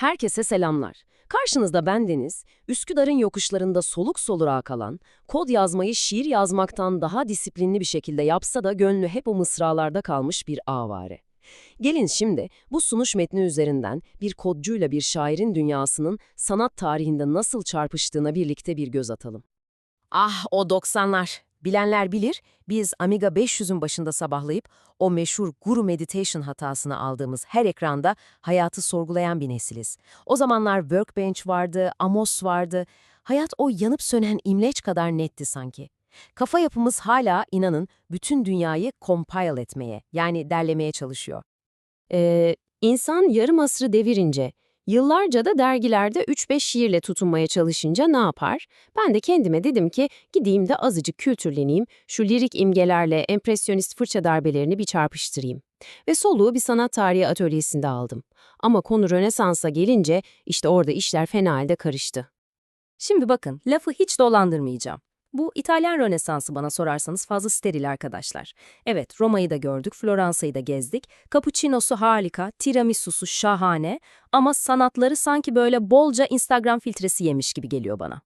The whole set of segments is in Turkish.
Herkese selamlar. Karşınızda bendeniz, Üsküdar'ın yokuşlarında soluk soluğa kalan, kod yazmayı şiir yazmaktan daha disiplinli bir şekilde yapsa da gönlü hep o mısralarda kalmış bir avare. Gelin şimdi bu sunuş metni üzerinden bir kodcuyla bir şairin dünyasının sanat tarihinde nasıl çarpıştığına birlikte bir göz atalım. Ah o 90'lar. Bilenler bilir, biz Amiga 500'ün başında sabahlayıp o meşhur Guru Meditation hatasını aldığımız her ekranda hayatı sorgulayan bir nesiliz. O zamanlar Workbench vardı, Amos vardı. Hayat o yanıp sönen imleç kadar netti sanki. Kafa yapımız hala inanın bütün dünyayı compile etmeye, yani derlemeye çalışıyor. Ee, insan yarım asrı devirince, yıllarca da dergilerde 3-5 şiirle tutunmaya çalışınca ne yapar? Ben de kendime dedim ki gideyim de azıcık kültürleneyim, şu lirik imgelerle empresyonist fırça darbelerini bir çarpıştırayım. Ve soluğu bir sanat tarihi atölyesinde aldım. Ama konu Rönesans'a gelince işte orada işler fena halde karıştı. Şimdi bakın, lafı hiç dolandırmayacağım. Bu İtalyan Rönesansı bana sorarsanız fazla steril arkadaşlar. Evet, Roma'yı da gördük, Floransa'yı da gezdik. Cappuccino'su harika, tiramisu'su şahane ama sanatları sanki böyle bolca Instagram filtresi yemiş gibi geliyor bana.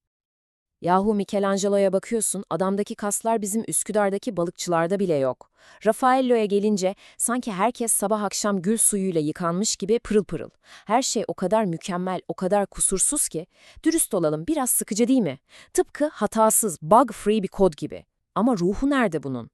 Yahu Michelangelo'ya bakıyorsun, adamdaki kaslar bizim Üsküdar'daki balıkçılarda bile yok. Raffaello'ya gelince sanki herkes sabah akşam gül suyuyla yıkanmış gibi pırıl pırıl. Her şey o kadar mükemmel, o kadar kusursuz ki. Dürüst olalım, biraz sıkıcı değil mi? Tıpkı hatasız, bug-free bir kod gibi. Ama ruhu nerede bunun?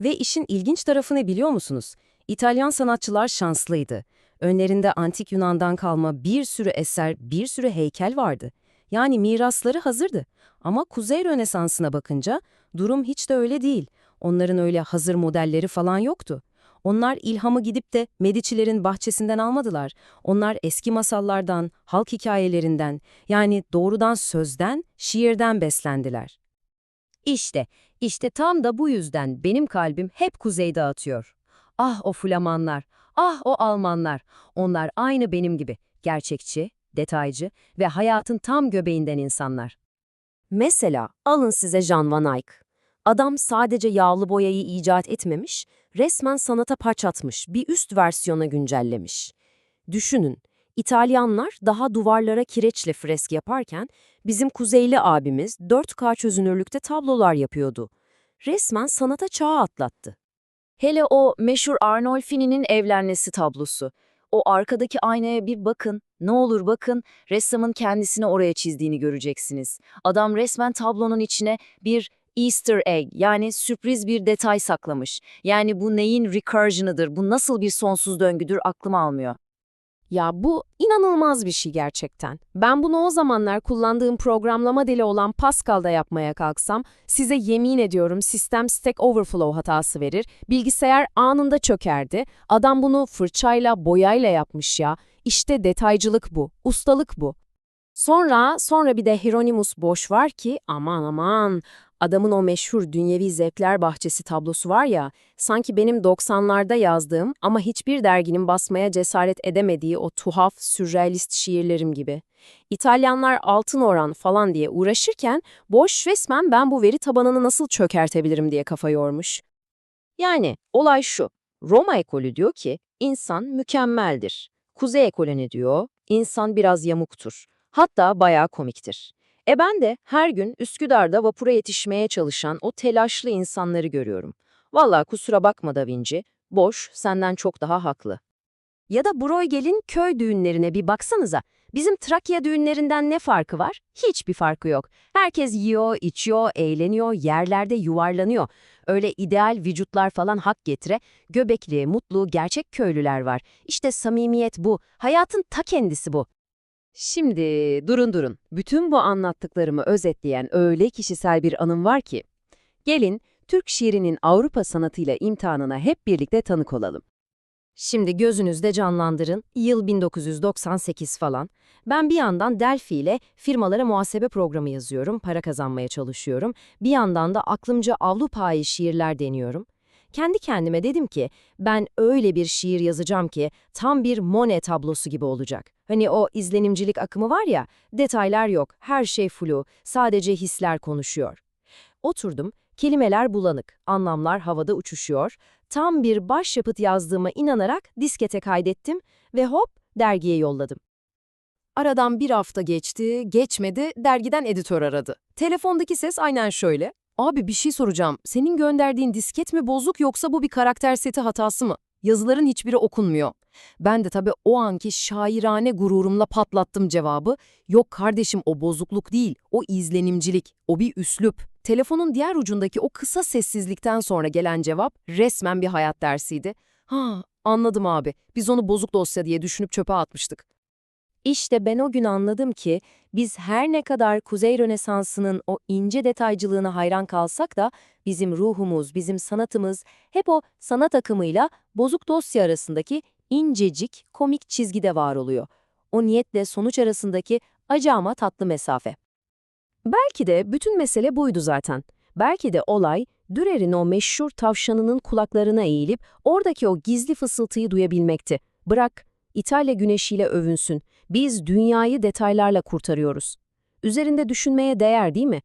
Ve işin ilginç tarafı ne biliyor musunuz? İtalyan sanatçılar şanslıydı. Önlerinde antik Yunan'dan kalma bir sürü eser, bir sürü heykel vardı. Yani mirasları hazırdı. Ama Kuzey Rönesansı'na bakınca durum hiç de öyle değil. Onların öyle hazır modelleri falan yoktu. Onlar ilhamı gidip de Medici'lerin bahçesinden almadılar. Onlar eski masallardan, halk hikayelerinden, yani doğrudan sözden, şiirden beslendiler. İşte, işte tam da bu yüzden benim kalbim hep kuzeyde atıyor. Ah o Flamanlar, ah o Almanlar. Onlar aynı benim gibi. Gerçekçi, detaycı ve hayatın tam göbeğinden insanlar. Mesela alın size Jean Van Eyck. Adam sadece yağlı boyayı icat etmemiş, resmen sanata paç atmış, bir üst versiyona güncellemiş. Düşünün, İtalyanlar daha duvarlara kireçle fresk yaparken bizim kuzeyli abimiz 4K çözünürlükte tablolar yapıyordu. Resmen sanata çağı atlattı. Hele o meşhur Arnolfini'nin evlenmesi tablosu. O arkadaki aynaya bir bakın, ne olur bakın, ressamın kendisini oraya çizdiğini göreceksiniz. Adam resmen tablonun içine bir Easter egg yani sürpriz bir detay saklamış. Yani bu neyin recursion'ıdır, bu nasıl bir sonsuz döngüdür aklım almıyor. Ya bu inanılmaz bir şey gerçekten. Ben bunu o zamanlar kullandığım programlama dili olan Pascal'da yapmaya kalksam, size yemin ediyorum sistem Stack Overflow hatası verir, bilgisayar anında çökerdi. Adam bunu fırçayla, boyayla yapmış ya. İşte detaycılık bu, ustalık bu. Sonra, sonra bir de Hieronymus Bosch var ki, aman aman, adamın o meşhur Dünyevi Zevkler Bahçesi tablosu var ya, sanki benim 90'larda yazdığım ama hiçbir derginin basmaya cesaret edemediği o tuhaf, sürrealist şiirlerim gibi. İtalyanlar altın oran falan diye uğraşırken, Bosch resmen ben bu veri tabanını nasıl çökertebilirim diye kafa yormuş. Yani olay şu, Roma ekolü diyor ki, insan mükemmeldir. Kuzey ekolü ne diyor? İnsan biraz yamuktur. Hatta bayağı komiktir. E ben de her gün Üsküdar'da vapura yetişmeye çalışan o telaşlı insanları görüyorum. Vallahi kusura bakma Da Vinci, boş, senden çok daha haklı. Ya da Bruegel'in köy düğünlerine bir baksanıza. Bizim Trakya düğünlerinden ne farkı var? Hiçbir farkı yok. Herkes yiyor, içiyor, eğleniyor, yerlerde yuvarlanıyor. Öyle ideal vücutlar falan hak getire, göbekli, mutlu, gerçek köylüler var. İşte samimiyet bu, hayatın ta kendisi bu. Şimdi durun durun. Bütün bu anlattıklarımı özetleyen öyle kişisel bir anım var ki. Gelin Türk şiirinin Avrupa sanatıyla imtihanına hep birlikte tanık olalım. Şimdi gözünüzde canlandırın, yıl 1998 falan. Ben bir yandan Delphi ile firmalara muhasebe programı yazıyorum, para kazanmaya çalışıyorum. Bir yandan da aklımca Avrupa'yı şiirler deniyorum. Kendi kendime dedim ki ben öyle bir şiir yazacağım ki tam bir Monet tablosu gibi olacak. Hani o izlenimcilik akımı var ya, detaylar yok, her şey flu, sadece hisler konuşuyor. Oturdum, kelimeler bulanık, anlamlar havada uçuşuyor. Tam bir başyapıt yazdığıma inanarak diskete kaydettim ve hop dergiye yolladım. Aradan bir hafta geçti, geçmedi, dergiden editör aradı. Telefondaki ses aynen şöyle. Abi bir şey soracağım. Senin gönderdiğin disket mi bozuk yoksa bu bir karakter seti hatası mı? Yazıların hiçbiri okunmuyor. Ben de tabii o anki şairane gururumla patlattım cevabı. Yok kardeşim o bozukluk değil, o izlenimcilik, o bir üslup. Telefonun diğer ucundaki o kısa sessizlikten sonra gelen cevap resmen bir hayat dersiydi. Ha, anladım abi. Biz onu bozuk dosya diye düşünüp çöpe atmıştık. İşte ben o gün anladım ki biz her ne kadar Kuzey Rönesansı'nın o ince detaycılığına hayran kalsak da bizim ruhumuz, bizim sanatımız hep o sanat akımıyla bozuk dosya arasındaki incecik, komik çizgide var oluyor. O niyetle sonuç arasındaki acı ama tatlı mesafe. Belki de bütün mesele buydu zaten. Belki de olay, Dürer'in o meşhur tavşanının kulaklarına eğilip oradaki o gizli fısıltıyı duyabilmekti. Bırak, İtalya güneşiyle övünsün. Biz dünyayı detaylarla kurtarıyoruz. Üzerinde düşünmeye değer değil mi?